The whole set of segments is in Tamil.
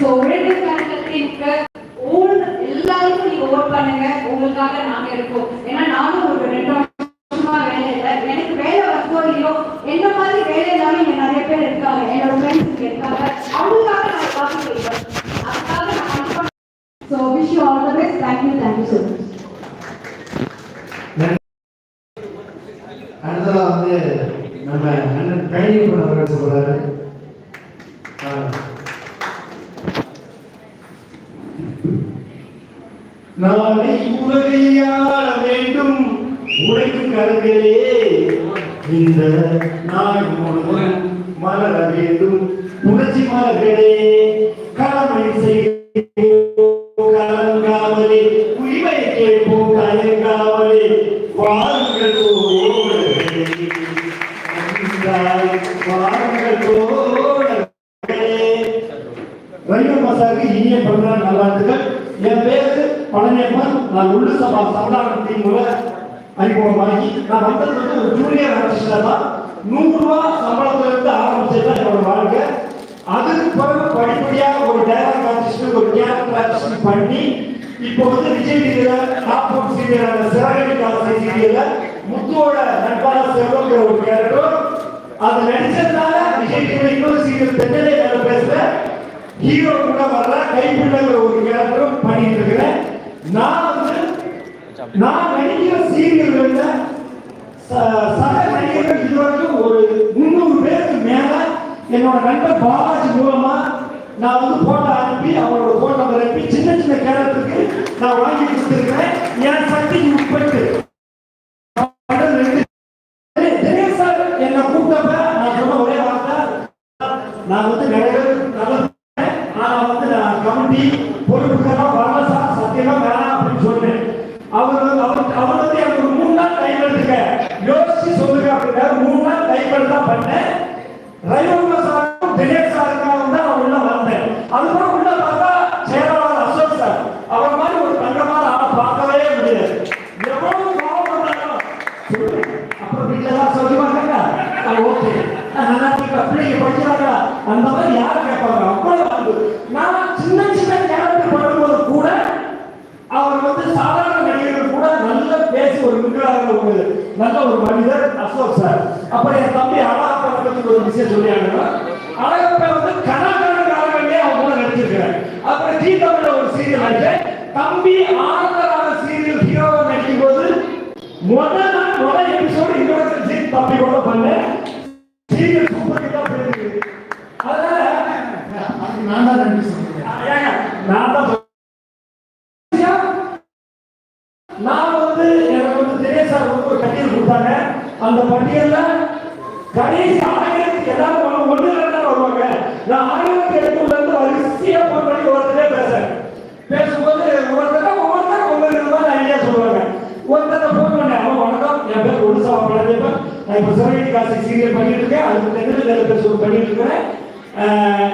ஸோ உழைக்கும் கழகத்திற்கு எல்லாருக்கும் நீங்க ஓட் பண்ணுங்க. உங்களுக்காக நாங்க இருக்கோம். ஏன்னா நானும் ஒரு ரெண்டு வருஷமா வேலை இல்லை. எனக்கு வேலை வருதோ இல்லையோ என்ன மாதிரி வேலை இல்லாம இங்க நிறைய பேர் இருக்காங்க. என்னோட ஃப்ரெண்ட்ஸ் இருக்காங்க. அவங்களுக்காக நான் காசு செய்வேன் அதுக்காக நான் so wish you all the best thank you thank you so much வந்து நம்ம அண்ணன் கழிவு சொல்றாரு. நாளை உலகையாள வேண்டும். உழைக்கும் கரங்களே இந்த நாள் முழுவதும் மலர வேண்டும். புரட்சி மலர்களே கடமை செய்வோம் கலங்காமலே உரிமை கேட்போம் கலங்காமலே. வாருங்கள் வாருங்கள் தோழர்களே. இனிய பிறந்தநாள் நல்வாழ்த்துக்கள் என் பேரு பழனியப்பன் நான் உள்ள சபா சமதான டீம்ல அறிமுகமாகி நான் வந்தது வந்து ஒரு ஜூனியர் ஆர்டிஸ்டா தான். நூறு ரூபா சம்பளத்துல இருந்து ஆரம்பிச்சது தான் என்னோட வாழ்க்கை. அதுக்கு பிறகு படிப்படியாக ஒரு டேரக்ட் ஆர்டிஸ்ட் ஒரு கேரக்டர் ஆர்டிஸ்ட் பண்ணி இப்போ வந்து விஜய் டிவியில டாப் சீரியல் சிறகடி காசை சீரியல்ல முத்துவோட நட்பான செல்வங்கிற ஒரு கேரக்டர் அது நடிச்சதுனால விஜய் டிவியில இன்னொரு சீரியல் தென்னலே வேலை பேசுறேன். ஹீரோ கூட வர்ற கைப்பிள்ளைங்கிற ஒரு கேரக்டரும் பண்ணிட்டு இருக்கிறேன். நான் வந்து நான் நடிக்கிற சீரியல்கள்ல ச- சக நடிகர்கள் இதுவரைக்கும் ஒரு முந்நூறு பேருக்கு மேல என்னோட நண்பர் பாலாஜி மூலமா நான் வந்து போட்டோ அனுப்பி அவரோட போட்டோ அனுப்பி சின்ன சின்ன கேரக்டருக்கு நான் வாங்கி கொடுத்துருக்கிறேன். என் சக்திக்கு உட்பட்டு தினேஷ் சார் என்னை கூப்பிட்டப்ப நான் சொன்ன ஒரே வார்த்தை நான் வந்து நிறைய பேர் நல்ல ஆனா வந்து நான் கமிட்டி பொறுப்புக்கெல்லாம் வரல சார் சத்தியமா வேணாம் அப்படின்னு சொன்னேன் அவர் அவர் அவர் வந்து எனக்கு ஒரு மூணு நாள் டைம் எடுத்துக்க யோசிச்சு சொல்லுங்க அப்படின்னா மூணு நாள் டைம் ரயில்வே சாருக்கும் தினேஷ் சாருக்காக தான் நான் உள்ள வந்தேன் அதுக்கப்புறம் உள்ள பார்த்தா செயலாளர் அசோக் சார். அவர் மாதிரி ஒரு தங்கமான ஆளை பார்க்கவே முடியாது எவ்வளவு கோபம் பண்ணாலும் சொல்லுங்க. அப்புறம் வீட்டுல தான் சொல்லி வாங்க அது ஓகே நல்லா இருக்கா பிள்ளைங்க படிக்கிறாங்களா அந்த மாதிரி யார் கேட்பாங்க அவ்வளவு அன்பு நான் சின்ன சின்ன கேரக்டர் பண்ணும்போது கூட அவர் வந்து சாதாரண நடிகர்கள் கூட நல்ல பேசி ஒரு ஒரு நல்ல ஒரு மனிதர் அசோக் சார். அப்புறம் என் தம்பி அழகப்பா பத்தி ஒரு விஷயம் சொல்லியாங்க அழகப்பா வந்து கணக்கான அவங்க கூட நடிச்சிருக்கிறேன் அப்புறம் ஜி தமிழ்ல ஒரு சீரியல் நடிச்சேன். தம்பி ஆனந்தரான சீரியல் ஹீரோவா நடிக்கும் போது முதல் நாள் முதல் எபிசோடு இன்னொரு ஜி தம்பி கூட பண்ணேன். சீரியல் சூப்பர் ஹிட்டா போயிருக்கு. அதனால நான் தான் நன்றி சொல்றேன். நான் தான் நான் கொடுத்தாங்க அந்த பட்டியல்ல கடைசி ஆயிரத்தி எல்லாரும் ஒண்ணு ஒண்ணு வருவாங்க. நான் ஆயிரத்தி எட்நூறுல இருந்து வரிசையா போன் பண்ணி ஒருத்தரே பேசுறேன். பேசும்போது ஒவ்வொருத்தரும் ஒவ்வொருத்தரும் ஒவ்வொரு விதமான ஐடியா சொல்லுவாங்க. ஒருத்தர் போன் பண்ணேன். அவன் வணக்கம். என் பேர் ஒடிசா பழனியப்பன் நான் இப்போ சிவகங்கை காசு சீரியல் பண்ணிட்டு இருக்கேன். அதுக்கு தெரியல வேலை பேச பண்ணிட்டு இருக்கிறேன். ஆஹ்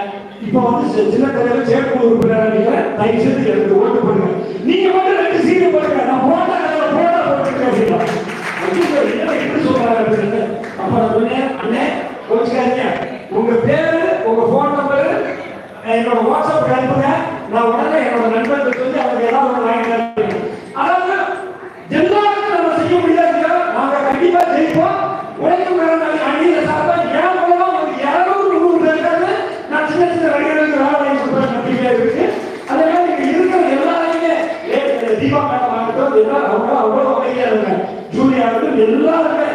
இப்போ வந்து சின்ன தலைவர் செயற்குழு உறுப்பினர் இருக்கிறேன் தயவு செய்து எனக்கு ஓட்டு பண்ணுங்க நீங்க மட்டும் ரெண்டு சீரியல் பண்ணுங்க நான் போட்டா போட்டா போட்டுருக்கேன் அப்படின்னா ஐயோ, என்ன இப்படி சொல்றாங்க அப்படின்னு. அப்ப நான் சொன்னேன் அண்ணே கோச்சுக்காதீங்க உங்க பேரு உங்க போன் நம்பர் என்னோட வாட்ஸ்அப் அனுப்புங்க. நான் உடனே என்னோட நண்பர்களுக்கு சொல்லி அவங்க ஏதாவது ஒன்று வாங்கி அதாவது எல்லாருக்கும் நம்ம செய்ய முடியாது நாங்க கண்டிப்பா ஜெயிப்போம். உழைக்கும் மேலாண்மை அணியில சார்பா ஏன் மூலமா ஒரு இரநூறு நூறு பேருக்காவது நான் சின்ன சின்ன வழிகளுக்கு வேலை வாங்கி கொடுக்குற நம்பிக்கை இருக்கு. அதே மாதிரி இங்க இருக்கிற எல்லாருமே தீபா மேடம் ஆகட்டும் எல்லாரும் அவ்வளோ அவ்வளோ அமைதியா இருக்காங்க ஜூலி ஆகட்டும் எல்லாருமே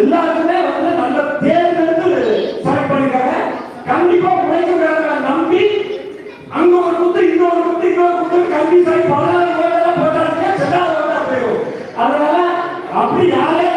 எல்லாருக்குமே வந்து நல்ல தேர்ந்தெடுத்து செலக்ட் பண்ணிருக்காங்க கண்டிப்பா உழைக்கும் வேலை நம்பி அங்க ஒரு குத்து இன்னொரு குத்து இன்னொரு குத்து. கல்வி சாய் பதினாறு போட்டாங்க அதனால அப்படி யாரே